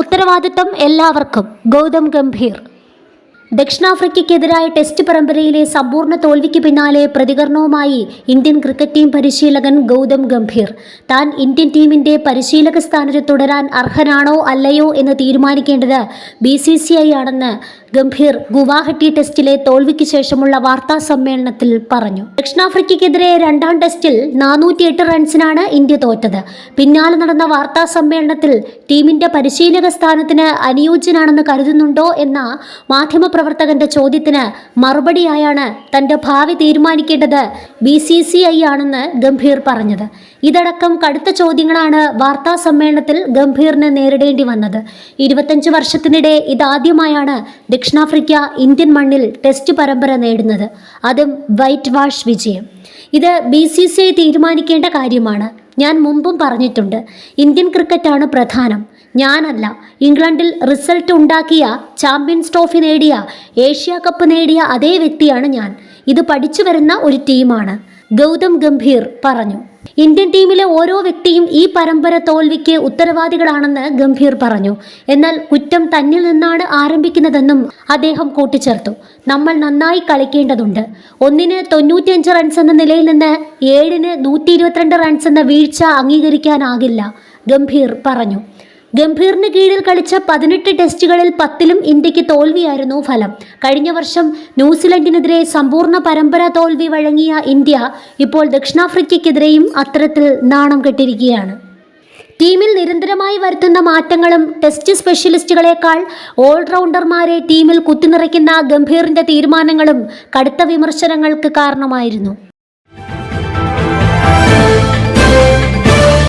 ഉത്തരവാദിത്തം എല്ലാവർക്കും. ഗൗതം ഗംഭീർ. ദക്ഷിണാഫ്രിക്കയ്ക്കെതിരായ ടെസ്റ്റ് പരമ്പരയിലെ സമ്പൂർണ തോൽവിക്ക് പിന്നാലെ പ്രതികരണവുമായി ഇന്ത്യൻ ക്രിക്കറ്റ് ടീം പരിശീലകൻ ഗൗതം ഗംഭീർ. താൻ ഇന്ത്യൻ ടീമിന്റെ പരിശീലക സ്ഥാനത്ത് തുടരാൻ അർഹനാണോ അല്ലയോ എന്ന് തീരുമാനിക്കേണ്ടത് ബി സി സി ഐ ആണെന്ന് ഗംഭീർ ഗുവാഹട്ടി ടെസ്റ്റിലെ തോൽവിക്ക് ശേഷമുള്ള വാർത്താ സമ്മേളനത്തിൽ പറഞ്ഞു. ദക്ഷിണാഫ്രിക്കയ്ക്കെതിരെ രണ്ടാം ടെസ്റ്റിൽ നാനൂറ്റിയെട്ട് റൺസിനാണ് ഇന്ത്യ തോറ്റത്. പിന്നാലെ നടന്ന വാർത്താ സമ്മേളനത്തിൽ ടീമിന്റെ പരിശീലക സ്ഥാനത്തിന് അനുയോജ്യനാണെന്ന് കരുതുന്നുണ്ടോ എന്ന മാധ്യമപ്രവർത്തകന്റെ ചോദ്യത്തിന് മറുപടിയായാണ് തന്റെ ഭാവി തീരുമാനിക്കേണ്ടത് ബി സി സി ഐ ആണെന്ന് ഗംഭീർ പറഞ്ഞത്. ഇതടക്കം കടുത്ത ചോദ്യങ്ങളാണ് വാർത്താ സമ്മേളനത്തിൽ ഗംഭീറിന് നേരിടേണ്ടി വന്നത്. ഇരുപത്തഞ്ച് വർഷത്തിനിടെ ഇതാദ്യമായാണ് ദക്ഷിണാഫ്രിക്ക ഇന്ത്യൻ മണ്ണിൽ ടെസ്റ്റ് പരമ്പര നേടുന്നത്. അതും വൈറ്റ് വാഷ് വിജയം. ഇത് ബി സി സി ഐ തീരുമാനിക്കേണ്ട കാര്യമാണ്. ഞാൻ മുമ്പും പറഞ്ഞിട്ടുണ്ട്. ഇന്ത്യൻ ക്രിക്കറ്റാണ് പ്രധാനം. ഞാനല്ല. ഇംഗ്ലണ്ടിൽ റിസൾട്ട് ഉണ്ടാക്കിയ ചാമ്പ്യൻസ് ട്രോഫി നേടിയ ഏഷ്യ കപ്പ് നേടിയ അതേ വ്യക്തിയാണ് ഞാൻ. ഇത് പഠിച്ചു വരുന്ന ഒരു ടീമാണ്. ഗൗതം ഗംഭീർ പറഞ്ഞു. ഇന്ത്യൻ ടീമിലെ ഓരോ വ്യക്തിയും ഈ പരമ്പര തോൽവിക്ക് ഉത്തരവാദികളാണെന്ന് ഗംഭീർ പറഞ്ഞു. എന്നാൽ കുറ്റം തന്നിൽ നിന്നാണ് ആരംഭിക്കുന്നതെന്നും അദ്ദേഹം കൂട്ടിച്ചേർത്തു. നമ്മൾ നന്നായി കളിക്കേണ്ടതുണ്ട്. ഒന്നിന് തൊണ്ണൂറ്റിയഞ്ച് റൺസ് എന്ന നിലയിൽ നിന്ന് ഏഴിന് നൂറ്റി റൺസ് എന്ന വീഴ്ച അംഗീകരിക്കാനാകില്ല ഗംഭീർ പറഞ്ഞു. ഗംഭീറിന് കീഴിൽ കളിച്ച പതിനെട്ട് ടെസ്റ്റുകളിൽ പത്തിലും ഇന്ത്യയ്ക്ക് തോൽവിയായിരുന്നു ഫലം. കഴിഞ്ഞ വർഷം ന്യൂസിലൻഡിനെതിരെ സമ്പൂർണ പരമ്പര തോൽവി വഴങ്ങിയ ഇന്ത്യ ഇപ്പോൾ ദക്ഷിണാഫ്രിക്കയ്ക്കെതിരെയും അത്തരത്തിൽ നാണം കെട്ടിരിക്കുകയാണ്. ടീമിൽ നിരന്തരമായി വരുത്തുന്ന മാറ്റങ്ങളും ടെസ്റ്റ് സ്പെഷ്യലിസ്റ്റുകളെക്കാൾ ഓൾറൗണ്ടർമാരെ ടീമിൽ കുത്തിനിറയ്ക്കുന്ന ഗംഭീറിന്റെ തീരുമാനങ്ങളും കടുത്ത വിമർശനങ്ങൾക്ക് കാരണമായിരുന്നു.